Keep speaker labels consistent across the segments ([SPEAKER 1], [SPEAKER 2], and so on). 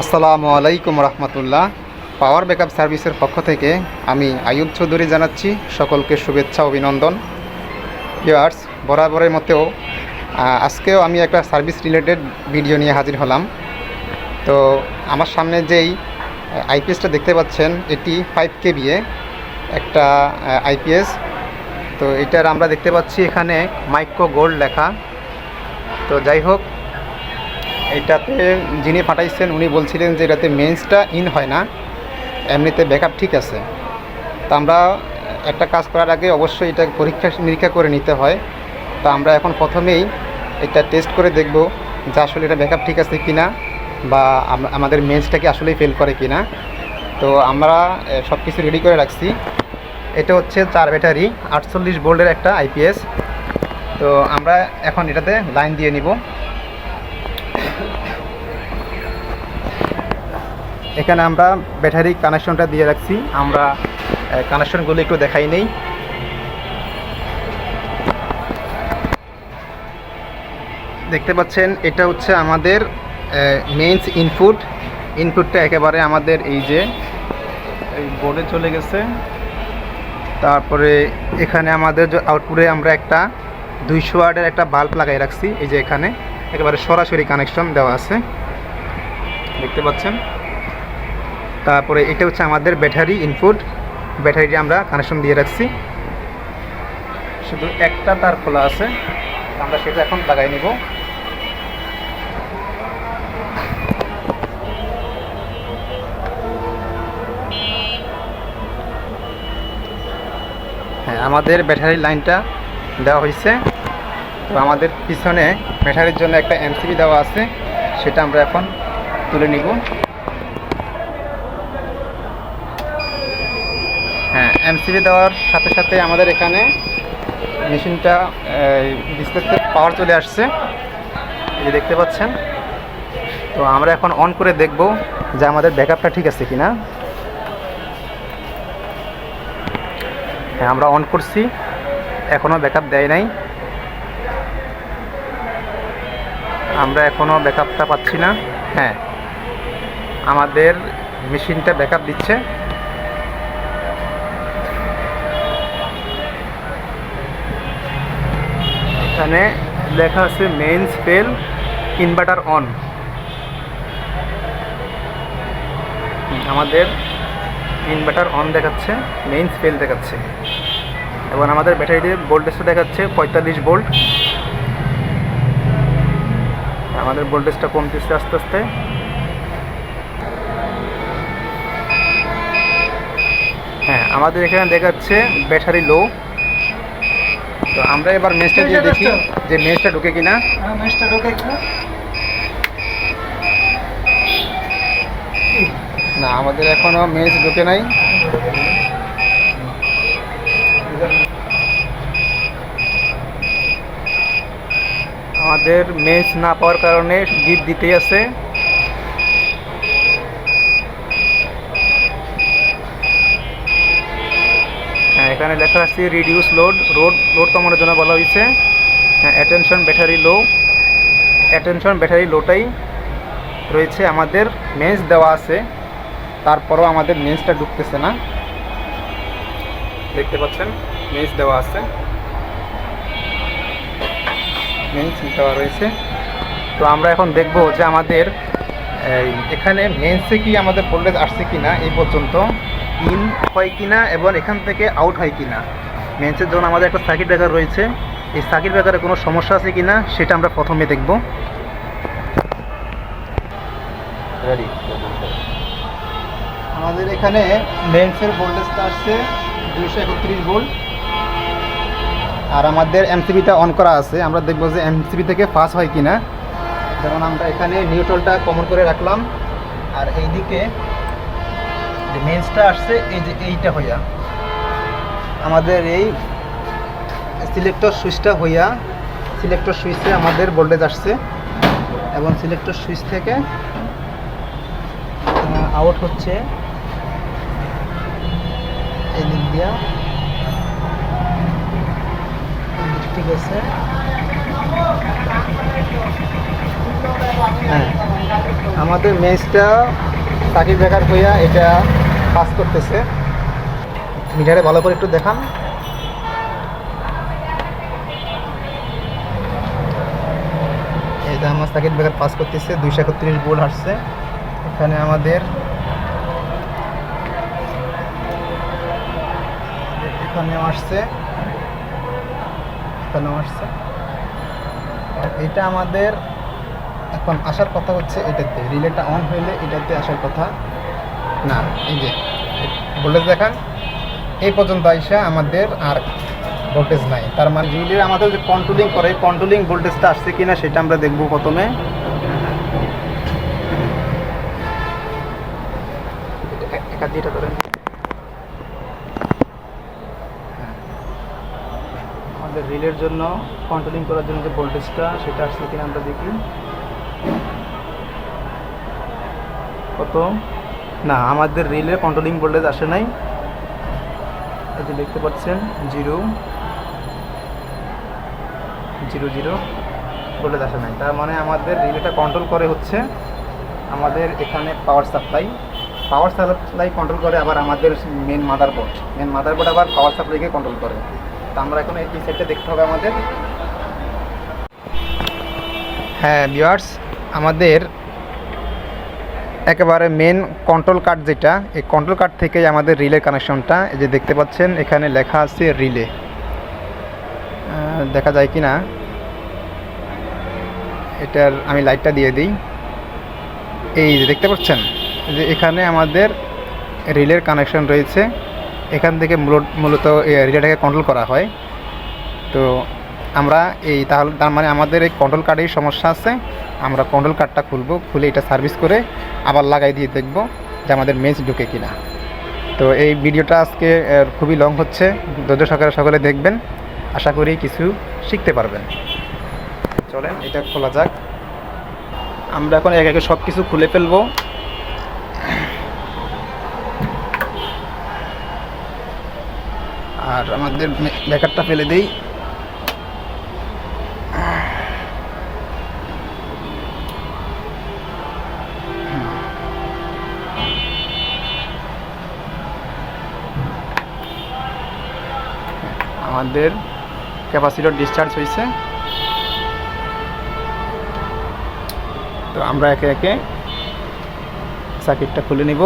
[SPEAKER 1] আসসালামু আলাইকুম রহমতুল্লাহ। Power backup সার্ভিসের পক্ষ থেকে আমি আয়ুব চৌধুরী জানাচ্ছি সকলকে শুভেচ্ছা, অভিনন্দন। ভিউয়ার্স বরাবরের মতেও আজকেও আমি একটা সার্ভিস রিলেটেড ভিডিও নিয়ে হাজির হলাম। তো আমার সামনে যেই আইপিএসটা দেখতে পাচ্ছেন, এটি ফাইভ কেবিএ একটা আইপিএস তো এটার আমরা দেখতে পাচ্ছি এখানে মাইক্রো গোল্ড লেখা। তো যাই হোক এইটাতে যিনি পাঠাইছেন, উনি বলছিলেন যে এটাতে মেন্সটা ইন হয় না। এমনিতে ব্যাকআপ ঠিক আছে। তা আমরা একটা কাজ করার আগে অবশ্যই এটা পরীক্ষা নিরীক্ষা করে নিতে হয়। তো আমরা এখন প্রথমেই এটা টেস্ট করে দেখব যে আসলে এটা ব্যাকআপ ঠিক আছে কি না বা আমাদের মেন্সটা কি আসলেই ফেল করে কি না তো আমরা সব কিছু রেডি করে রাখছি। এটা হচ্ছে চার ব্যাটারি, আটচল্লিশ বোল্ডের একটা আইপিএস তো আমরা এখন এটাতে লাইন দিয়ে নিব। এখানে আমরা ব্যাটারি কানেকশনটা দিয়ে রাখছি। আমরা কানেকশনগুলো একটু দেখাই নেই। দেখতে পাচ্ছেন, এটা হচ্ছে আমাদের মেইনস ইনপুট ইনপুটটা একেবারে আমাদের এই যে, এই বোর্ডে চলে গেছে। তারপরে এখানে আমাদের আউটপুটে আমরা একটা দুইশো ওয়ার্ডের একটা বাল্ব লাগাই রাখছি, এই যে এখানে। একেবারে সরাসরি কানেকশন দেওয়া আছে। দেখতে পাচ্ছেন? তারপরে এটা হচ্ছে আমাদের ব্যাটারি ইনপুট ব্যাটারিটি আমরা কানেকশন দিয়ে রাখছি। শুধু একটা তার খোলা আছে। আমরা সেটা এখন লাগাই নিব। হ্যাঁ আমাদের ব্যাটারি লাইনটা দেওয়া হয়েছে। তো আমাদের পিছনে ব্যাটারির জন্য একটা এমসিবি দেওয়া আছে। সেটা আমরা এখন তুলে নিব হ্যাঁ এমসিবি দেওয়ার সাথে সাথে আমাদের এখানে মেশিনটা ডিসপ্লেতে পাওয়ার চলে আসছে। এই যে দেখতে পাচ্ছেন। তো আমরা এখন অন করে দেখব যে আমাদের ব্যাকআপটা ঠিক আছে কিনা। হ্যাঁ আমরা অন করছি। এখনও ব্যাকআপ দেয় নাই। আমরা এখনও ব্যাকআপটা পাচ্ছি না। হ্যাঁ আমাদের মেশিনটা ব্যাকআপ দিচ্ছে। এখানে লেখা আছে মেইনস ফেল ইনভার্টার অন আমাদের ইনভার্টার অন দেখাচ্ছে মেইনস ফেল দেখাচ্ছে। এবং আমাদের ব্যাটারিতে ভোল্টেজটা দেখাচ্ছে পঁয়তাল্লিশ ভোল্ট আমাদের ভোল্টেজটা কমতেছে আস্তে আস্তে। হ্যাঁ আমাদের এখানে দেখাচ্ছে ব্যাটারি লো তো আমরা এবার মেসটা দিয়ে দেখি যে মেজটা ঢুকে কিনা।
[SPEAKER 2] হ্যাঁ মেশটা ঢোকে কিনা
[SPEAKER 1] না আমাদের এখনও মেজ ঢুকে নাই। আমাদের মেজ না পাওয়ার কারণে গিট দিতেই আছে। হ্যাঁ এখানে লেখা আছে রিডিউস লোড রোড লোড কমানোর জন্য বলা হয়েছে। হ্যাঁ attention battery low attention battery লোটাই রয়েছে আমাদের মেন্স দেওয়া আছে। তারপরও আমাদের মেন্সটা ঢুকতেছে না। দেখতে পাচ্ছেন মেন্স দেওয়া আছে। মেন্স দেওয়া রয়েছে। তো আমরা এখন দেখব যে আমাদের এখানে মেন্সে কি আমাদের ভোল্টেজ আসছে কি না এই পর্যন্ত ইন হয় কি না এবং এখান থেকে আউট হয় কি না মেন্সের জন্য আমাদের একটা সার্কিট ব্রেকার রয়েছে। এই সার্কিট ব্রেকারে কোনো সমস্যা আছে কি না সেটা আমরা প্রথমে দেখব। আমাদের এখানে মেন্সের ভোল্টেজটা আসছে দুইশো একত্রিশ ভোল্ট আর আমাদের এমসিবিটা অন করা আছে। আমরা দেখব যে এমসিবি থেকে পাস হয় কিনা। যেমন আমরা এখানে নিউট্রালটা কমন করে রাখলাম। আর এইদিকে যে মেন্সটা আসছে এই যে এইটা হইয়া। আমাদের এই সিলেক্টর সুইচটা হইয়া সিলেক্টর সুইচে আমাদের ভোল্টেজ আসছে এবং সিলেক্টর সুইচ থেকে আউট হচ্ছে এই দিক দিয়া। ঠিক আছে। হ্যাঁ আমাদের মেজটা সাকিব বেকার হইয়া এটা পাস করতেছে। মিটারে ভালো করে একটু দেখান। এটা আমার সাকিব বেকার পাস করতেছে, দুইশো একত্রিশ বোর্ড আসছে। এখানে আমাদের এখানেও আসছে এখানেও আসছে। এটা আমাদের এখন আসার কথা হচ্ছে এটাতে। রিলেটা অন হইলে এটাতে আসার কথা না। এই যে ভোল্টেজ দেখান। এই পর্যন্ত আইসা আমাদের আর ভোল্টেজ নাই। তার মানে রিলে আমাদের যে কন্ট্রোলিং করে কন্ট্রোলিং ভোল্টেজটা আসছে কিনা সেটা আমরা দেখব প্রথমে। আমাদের রিলের জন্য কন্ট্রোলিং করার জন্য যে ভোল্টেজটা সেটা আসছে কিনা আমরা দেখি। কত? না, আমাদের রিলে কন্ট্রোলিং ভোল্টেজ আসে নাই। যে দেখতে পাচ্ছেন জিরো জিরো জিরো ভোল্টেজ আসে নাই। তার মানে আমাদের রিলেটা কন্ট্রোল করে হচ্ছে আমাদের এখানে power supply power supply control করে আবার আমাদের মেন মাদারবোর্ড মেন মাদারবোর্ড আবার পাওয়ার সাপ্লাইকে কন্ট্রোল করে। তো আমরা এখন এই সাইডটা দেখতে হবে আমাদের। হ্যাঁ ভিউয়ার্স আমাদের একেবারে মেন কন্ট্রোল কার্ড যেটা, এই কন্ট্রোল কার্ড থেকেই আমাদের রিলে কানেকশনটা এই যে দেখতে পাচ্ছেন, এখানে লেখা আছে রিলে দেখা যায় কি না এটার আমি লাইটটা দিয়ে দিই। এই যে দেখতে পাচ্ছেন যে এখানে আমাদের রিলের কানেকশন রয়েছে। এখান থেকে মূলত- রিলেটাকে কন্ট্রোল করা হয়। তো আমরা এই তাহলে, তার মানে আমাদের এই কন্ট্রোল কার্ডেই সমস্যা আছে। আমরা কন্ট্রোল কার্ডটা খুলবো, খুলে এটা সার্ভিস করে আবার লাগাই দিয়ে দেখব যে আমাদের মেজ ঢুকে কিনা। তো এই ভিডিওটা আজকে খুবই লং হচ্ছে। ধৈর্য সহকারে সকলে দেখবেন। আশা করি কিছু শিখতে পারবেন। চলেন, এটা খোলা যাক। আমরা এখন এক একে সব কিছু খুলে ফেলব। আর আমাদের ব্যাকারটা ফেলে দেই। আমাদের ক্যাপাসিটর ডিসচার্জ হয়েছে তো আমরা একে একে সার্কিটটা খুলে নিব।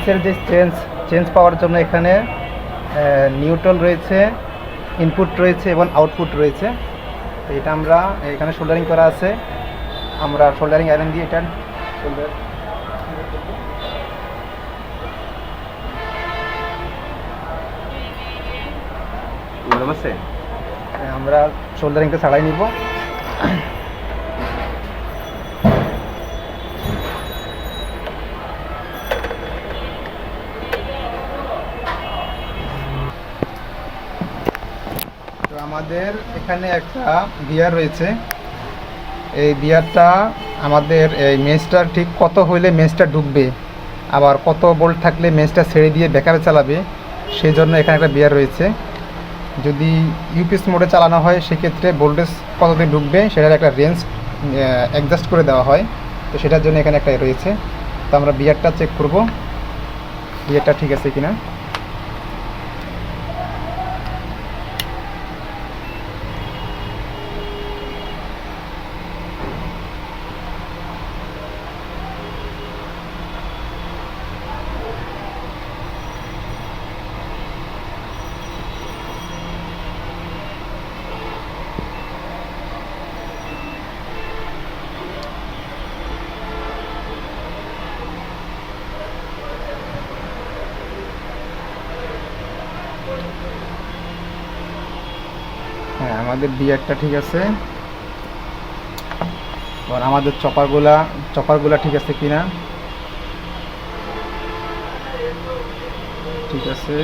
[SPEAKER 1] মেইনসের যে চেঞ্জ চেঞ্জ পাওয়ার জন্য এখানে নিউট্রাল রয়েছে ইনপুট রয়েছে এবং আউটপুট রয়েছে। তো এটা আমরা এখানে সোল্ডারিং করা আছে। আমরা সোল্ডারিং আয়রন দিয়ে এটা সোল্ডার আমরা সোল্ডারিংটা ছাড়াই নিব। আমাদের এখানে একটা বিয়ার রয়েছে। এই বিয়ারটা আমাদের এই মেজটার ঠিক কত হইলে মেজটা ঢুকবে আবার কত বোল্ট থাকলে মেজটা ছেড়ে দিয়ে বেকারে চালাবে সেই জন্য এখানে একটা বিয়ার রয়েছে। যদি ইউপিএস মোডে চালানো হয়, সেক্ষেত্রে ভোল্টেজ কতদিন ঢুকবে সেটার একটা রেঞ্জ অ্যাডজাস্ট করে দেওয়া হয়। তো সেটার জন্য এখানে একটা রয়েছে। তো আমরা বিয়ারটা চেক করব। বিয়ারটা ঠিক আছে কিনা? আমাদের বিয়ারটা ঠিক আছে। এবার আমাদের চপারগুলা চপারগুলা ঠিক আছে কিনা? ঠিক আছে।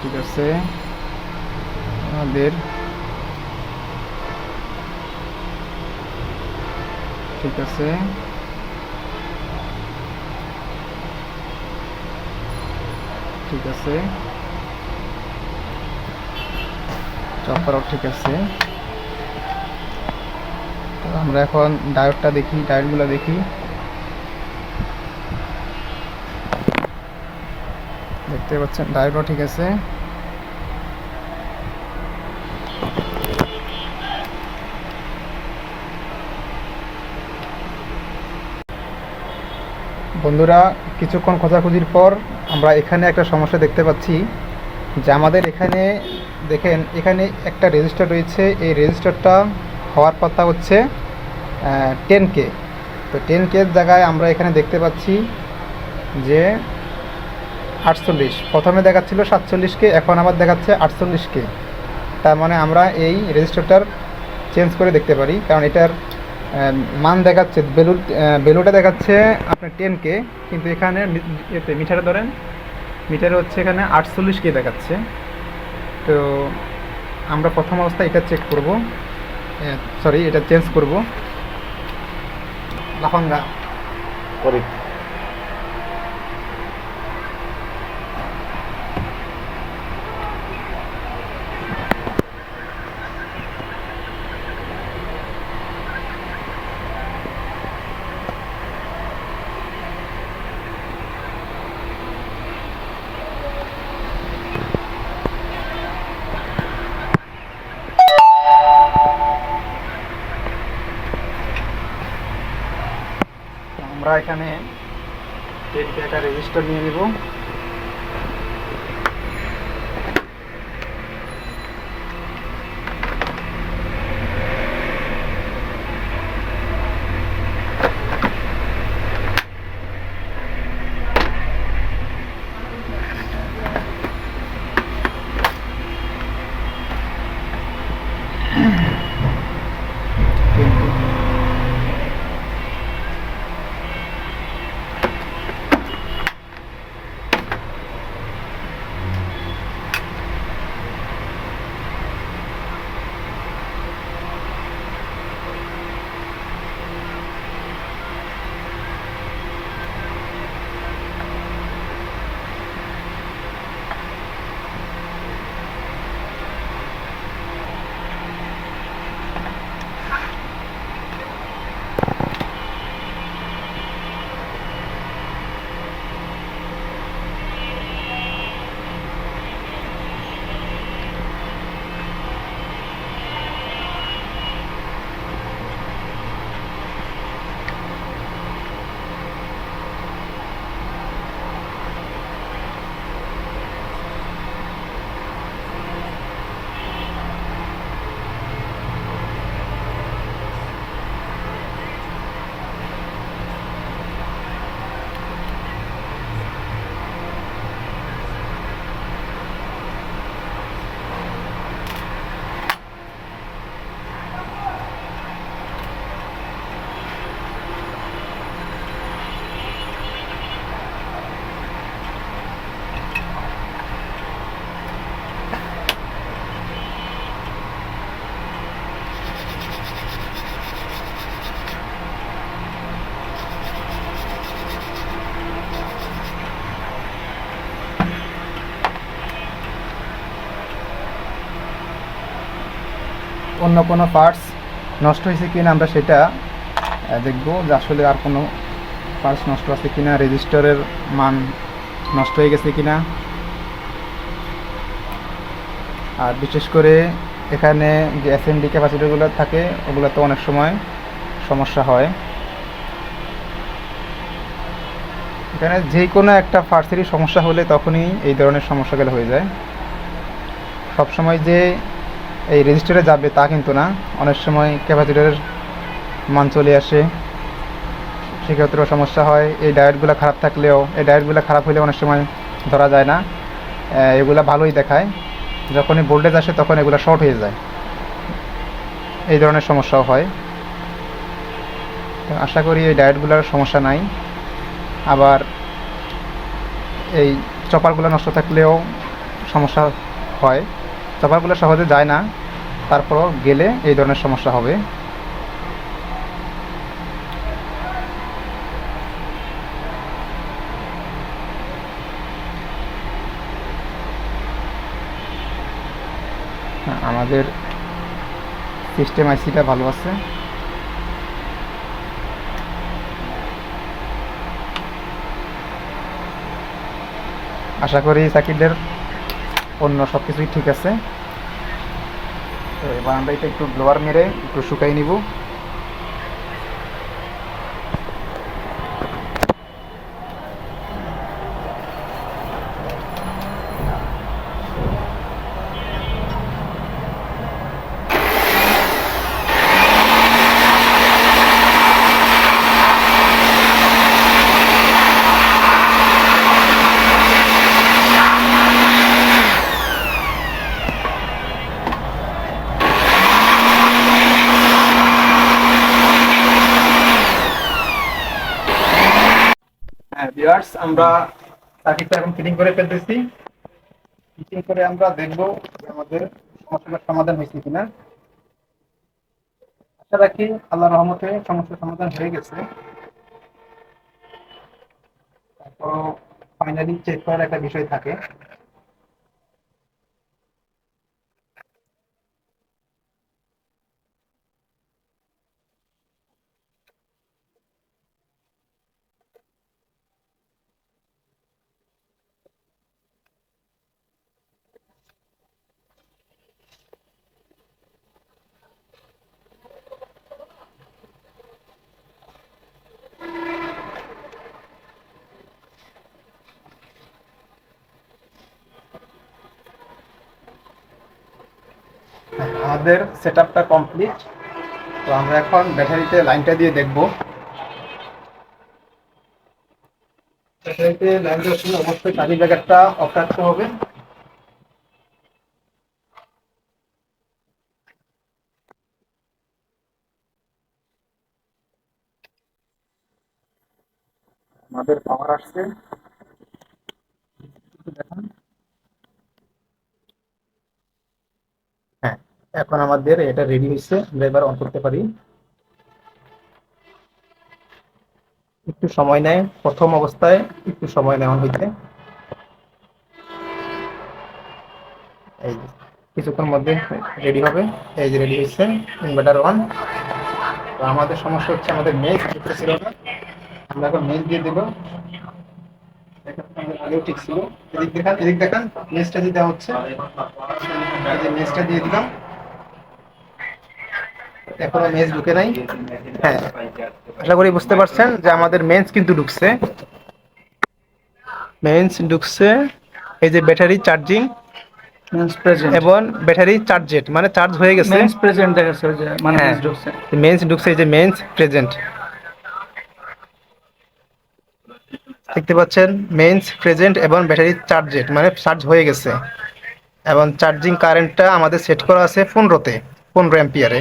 [SPEAKER 1] ঠিক আছে। আমাদের ঠিক আছে। ঠিক আছে। চপারও ঠিক আছে। আমরা এখন ডায়োডটা দেখি, ডায়োডগুলো দেখি। দেখতে পাচ্ছেন, ডায়োডও ঠিক আছে। বন্ধুরা, কিছুক্ষণ খোঁজাখুঁজির পর আমরা এখানে একটা সমস্যা দেখতে পাচ্ছি যে আমাদের এখানে দেখেন, এখানে একটা রেজিস্টার রয়েছে। এই রেজিস্টারটা হওয়ার কথা হচ্ছে টেন কে তো টেন কের জায়গায় আমরা এখানে দেখতে পাচ্ছি যে আটচল্লিশ। প্রথমে দেখাচ্ছিল সাতচল্লিশকে এখন আবার দেখাচ্ছে আটচল্লিশকে তার মানে আমরা এই রেজিস্টারটার চেঞ্জ করে দেখতে পারি। কারণ এটার মান দেখাচ্ছে বেলু বেলুটা দেখাচ্ছে আপনার টেন কে কিন্তু এখানে এতে মিটারে ধরেন, মিটারে হচ্ছে এখানে আটচল্লিশ কে দেখাচ্ছে। তো আমরা প্রথম অবস্থায় এটা চেক করব। সরি এটা চেঞ্জ করব। লাফাঙ্গা
[SPEAKER 2] করি
[SPEAKER 1] তো আমরা এখানে টেন রেজিস্টার নিয়ে নেব। অন্য কোনো পার্টস নষ্ট হয়েছে কিনা আমরা সেটা দেখব যে আসলে আর কোনো পার্টস নষ্ট আছে কিনা রেজিস্টারের মান নষ্ট হয়ে গেছে কিনা। আর বিশেষ করে এখানে যে এসএনডি ক্যাপাসিটিগুলো থাকে ওগুলো তো অনেক সময় সমস্যা হয়। এখানে যে কোনো একটা পার্টসেরই সমস্যা হলে তখনই এই ধরনের সমস্যাগুলো হয়ে যায়। সবসময় যে এই রেজিস্টারে যাবে তা কিন্তু না। অনেক সময় ক্যাপাসিটারের মান চলে আসে। সেক্ষেত্রেও সমস্যা হয়। এই ডায়েটগুলো খারাপ থাকলেও, এই ডায়েটগুলো খারাপ হলে অনেক সময় ধরা যায় না। এগুলা ভালোই দেখায়। যখনই ভোল্টেজ আসে তখন এগুলো শর্ট হয়ে যায়। এই ধরনের সমস্যাও হয়। আশা করি এই ডায়েটগুলোর সমস্যা নাই। আবার এই চপারগুলো নষ্ট থাকলেও সমস্যা হয়। চপারগুলো সহজে যায় না। তারপরও গেলে এই ধরনের সমস্যা হবে। আমাদের সিস্টেম আইসিটা ভালো আছে। আশা করি সাকিবদের অন্য সব কিছুই ঠিক আছে। তো আমরা এটা একটু ব্লোয়ার মেরে একটু শুকাই নিব হ্যাঁ ভিউয়ার্স আমরা সার্কিটটা এখন ফিটিং করে ফেলতেছি। ফিটিং করে আমরা দেখব আমাদের সমস্যাটার সমাধান হয়েছে কিনা। আশা রাখি আল্লাহ রহমতে সমস্যার সমাধান হয়ে গেছে। তারপর ফাইনালি চেক করার একটা বিষয় থাকে। আমাদের সেট আপটা কমপ্লিট তো আমরা এখন ব্যাটারিতে লাইনটা দিয়ে দেখব। ব্যাটারিতে লাইন দেওয়ার সময় অবশ্যই চার্জিং ব্যাগারটা অফ রাখতে হবে। আমাদের পাওয়ার আসছে। দেখান হ্যাঁ এখন আমাদের এটা রেডি হয়েছে, আমরা এবার অন করতে পারি। একটু সময় নেয়, প্রথম অবস্থায় একটু সময় নেওয়া হইতে এই কিছুক্ষণ মধ্যে রেডি হবে। এই যে রেডি হয়েছে ইনভার্টার ওয়ান তো আমাদের সমস্যা হচ্ছে, আমাদের মেজ দিতে ছিল না। আমরা এখন মেজ দিয়ে দেবো। ঠিক ছিল। এদিক দেখান এদিক দেখান মেজটা দিয়ে দেওয়া হচ্ছে মেজটা দিয়ে দিলাম। এখনও মেজ ঢুকে নাই। হ্যাঁ আশা করি বুঝতে পারছেন যে আমাদের মেন্স কিন্তু ঢুকছে। মেন্স ঢুকছে এই যে ব্যাটারি চার্জিং
[SPEAKER 3] মেন্স প্রেজেন্ট
[SPEAKER 1] এবং ব্যাটারি চার্জেড মানে চার্জ হয়ে গেছে।
[SPEAKER 3] মেন্স প্রেজেন্ট দেখাচ্ছে যে মানে
[SPEAKER 1] হ্যাঁ।
[SPEAKER 3] মেন্স ঢুকছে।
[SPEAKER 1] মেন্স ঢুকছে এই যে মেন্স প্রেজেন্ট দেখতে পাচ্ছেন মেন্স প্রেজেন্ট এবং ব্যাটারি চার্জেড মানে চার্জ হয়ে গেছে। এবং চার্জিং কারেন্টটা আমাদের সেট করা আছে পনেরোতে পনেরো অ্যাম্পিয়ারে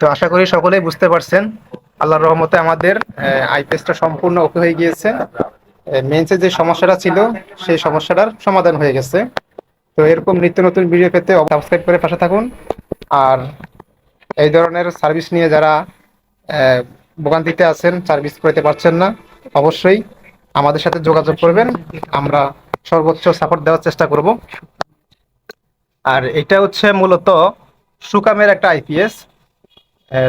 [SPEAKER 1] তো আশা করি সকলেই বুঝতে পারছেন, আল্লাহর রহমতে আমাদের আইপিএসটা সম্পূর্ণ ওকে হয়ে গিয়েছে। মেন্সের যে সমস্যাটা ছিল, সেই সমস্যাটার সমাধান হয়ে গেছে। তো এরকম নিত্য নতুন ভিডিও পেতে সাবস্ক্রাইব করে পাশে থাকুন। আর এই ধরনের সার্ভিস নিয়ে যারা ভোগান্তিতে আছেন সার্ভিস করতে পারছেন না, অবশ্যই আমাদের সাথে যোগাযোগ করবেন। আমরা সর্বোচ্চ সাপোর্ট দেওয়ার চেষ্টা করব। আর এটা হচ্ছে মূলত সুকামের একটা আইপিএস।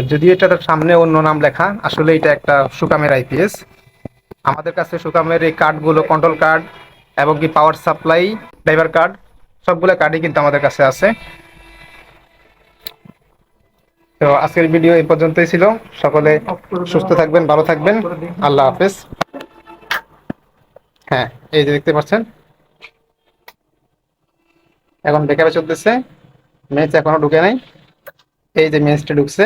[SPEAKER 1] যদিও এটার সামনে অন্য নাম লেখা, আসলে এটা একটা সুকামের আইপিএস আমাদের কাছে সুকামের এই কার্ডগুলো কন্ট্রোল কার্ড এবং কি পাওয়ার সাপ্লাই ড্রাইভার কার্ড সবগুলো কার্ডই কিন্তু আমাদের কাছে আছে। তো আজকের ভিডিও এই পর্যন্তই ছিল। সকলে সুস্থ থাকবেন, ভালো থাকবেন। আল্লাহ হাফেজ। হ্যাঁ এই যে দেখতে পাচ্ছেন। এখন বেকারে চলতেছে। ম্যাচ এখনও ঢুকে নাই। এই যে ম্যাচটা ঢুকছে।